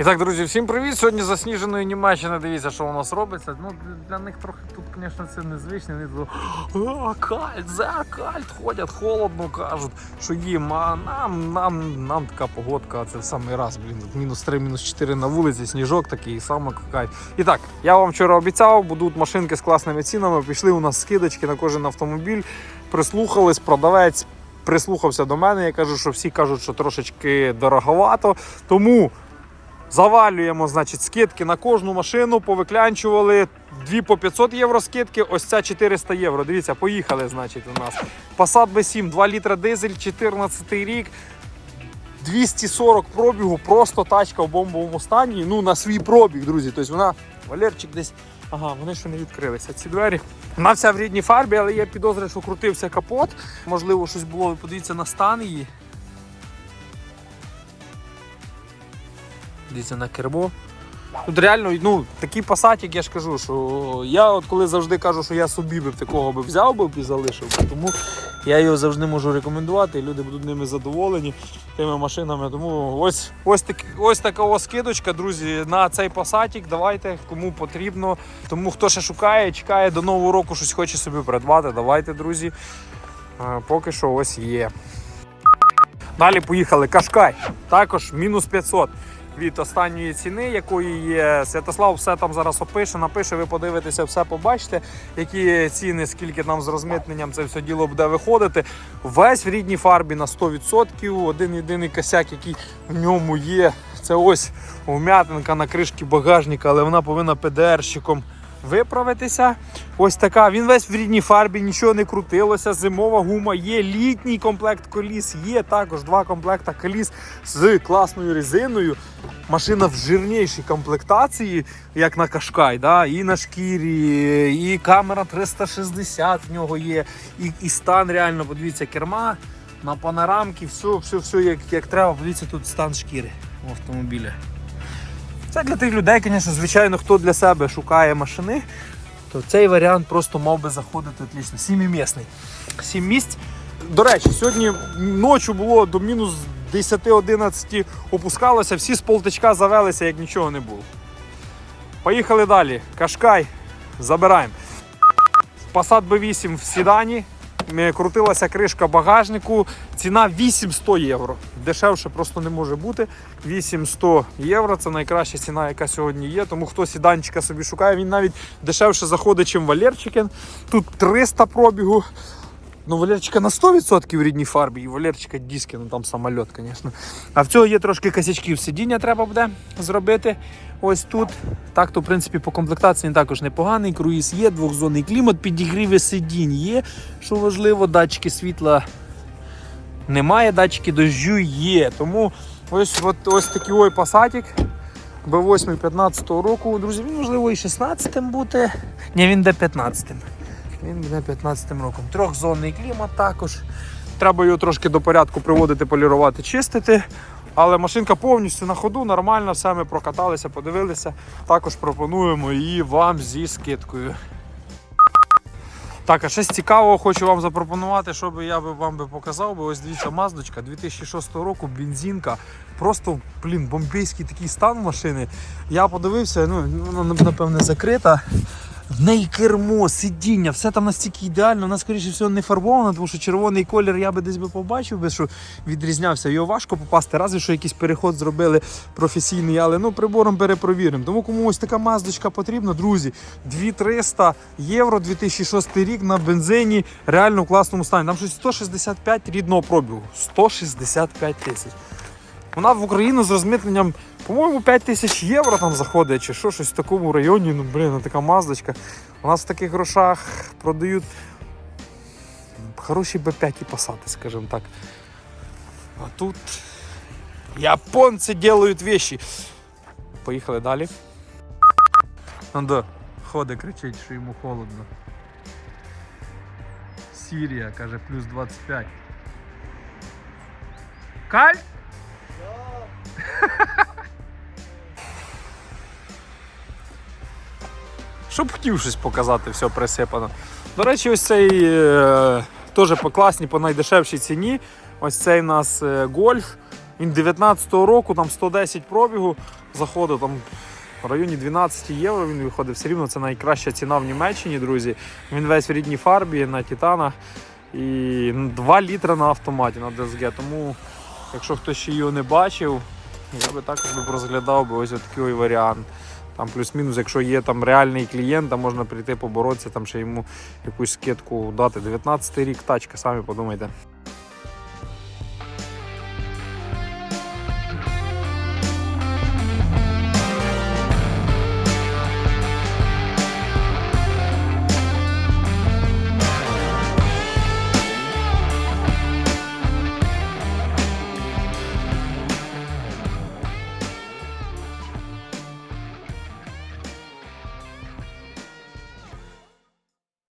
І так, друзі, всім привіт! Сьогодні засніженої Німеччини. Дивіться, що у нас робиться. Ну, для них трохи тут, звісно, це незвично. Вони «А, кальт, за кальт, ходять, холодно кажуть, що їм, а нам, нам, нам така погодка, це в самий раз, блін, мінус 3, мінус 4 на вулиці, сніжок такий, саме кайф. І так, я вам вчора обіцяв, будуть машинки з класними цінами. Пішли у нас скидочки на кожен автомобіль, прислухались, продавець. Прислухався до мене, я кажу, що всі кажуть, що трошечки дороговато. Тому Завалюємо, значить, скидки на кожну машину, повиклянчували дві по 500 євро скидки, ось ця 400 євро. Дивіться, поїхали, значить, у нас. Passat B7, 2 літра дизель, 14 рік, 240 пробігу, просто тачка в бомбовому стані. Ну, на свій пробіг, друзі. Тобто вона, Валерчик десь. Ага, вони ще не відкрилися. Ці двері. Вона вся в рідній фарбі, але є підозри, що крутився капот. Можливо, щось було, подивіться на стан її. Дивіться на кермо. Тут реально, ну, такий пасатік, я ж кажу, що я от коли завжди кажу, що я собі би такого би взяв би і залишив, тому я його завжди можу рекомендувати, і люди будуть ними задоволені тими машинами. Тому ось ось, так, ось така скидочка, друзі, на цей пасатік. Давайте кому потрібно. Тому хто ще шукає, чекає до нового року, щось хоче собі придбати. Давайте, друзі. Поки що ось є. Далі поїхали. Кашкай. Також мінус 500 від останньої ціни, якої є. Святослав все там зараз опише, напише, ви подивитеся, все побачите, які ціни, скільки нам з розмитненням це все діло буде виходити. Весь в рідній фарбі на 100%. Один єдиний косяк, який в ньому є. Це ось вм'ятинка на кришці багажника, але вона повинна ПДРщиком виправитися. Ось така. Він весь в рідній фарбі, нічого не крутилося. Зимова гума є, літній комплект коліс, є також два комплекта коліс з класною резиною. Машина в жирнішій комплектації, як на Кашкай, да? і на шкірі, і камера 360 в нього є, і, і стан реально, подивіться, керма на панорамки, все, все, все як, як треба. Подивіться, тут стан шкіри в автомобілі. Це для тих людей, звісно, звичайно, хто для себе шукає машини, то цей варіант просто мав би заходити отлично. Сімімісний. Сім місць. До речі, сьогодні ночі було до мінус 10-11 опускалося, всі з полтичка завелися, як нічого не було. Поїхали далі. Кашкай. Забираємо. Passat B8 в Сідані. Е, Крутилася кришка багажнику. Ціна 800 євро. Дешевше просто не може бути. 800 євро це найкраща ціна, яка сьогодні є. Тому хто сіданчика собі шукає, він навіть дешевше заходить, ніж Валерчикен. Тут 300 пробігу. Ну, Валерчика на 100% в рідній фарбі, і Валерчика диски, ну там самоліт, звісно. А в цього є трошки косячків сидіння треба буде зробити. Ось тут. Так, то, в принципі, по комплектації він також непоганий. Круїз є, двохзонний клімат, підігріви сидінь є, що важливо, датчики світла немає, датчики дощу є. Тому ось, от, ось такий ой пасатик. B8 15 року, друзі, він можливо і 16-м бути. Ні, він де 15-м. Він буде 15 роком. Трьохзонний клімат також. Треба його трошки до порядку приводити, полірувати, чистити. Але машинка повністю на ходу, нормально, все ми прокаталися, подивилися. Також пропонуємо її вам зі скидкою. Так, а щось цікавого хочу вам запропонувати, що би я би вам би показав. Би ось дивіться, маздочка 2006 року, бензинка. Просто, блін, бомбейський такий стан машини. Я подивився, ну, вона напевне закрита. В неї кермо, сидіння, все там настільки ідеально, вона, скоріше всього, не фарбована, тому що червоний колір я би десь би побачив, би, що відрізнявся. Його важко попасти, разве що якийсь переход зробили професійний, але ну, прибором перепровіримо. Тому кому ось така маздочка потрібна, друзі, 2300 євро 2006 рік на бензині, реально в класному стані. Там щось 165 рідного пробігу. 165 тисяч. Вона в Україну з розмитненням, по-моєму, 5 тисяч євро там заходить, чи що, щось в такому районі. Ну, блін, така маздочка. У нас в таких грошах продають хороші Б5 і пасати, скажімо так. А тут японці роблять вещи. Поїхали далі. Андо, ходить, кричить, що йому холодно. Сірія, каже, плюс 25. Каль? Щоб хотів щось показати, все присипано. До речі, ось цей е, теж по класній, по найдешевшій ціні. Ось цей у нас е, гольф. Він 19-го року, там 110 пробігу, заходив там в районі 12 євро. Він виходив все рівно. Це найкраща ціна в Німеччині, друзі. Він весь в рідній фарбі на титанах. І ну, 2 літра на автоматі на DSG. Тому, якщо хтось ще його не бачив, я би також розглядав би ось такий варіант. Там плюс-мінус, якщо є там реальний клієнт, там можна прийти поборотися, там ще йому якусь скидку дати. 19 рік тачка, самі подумайте.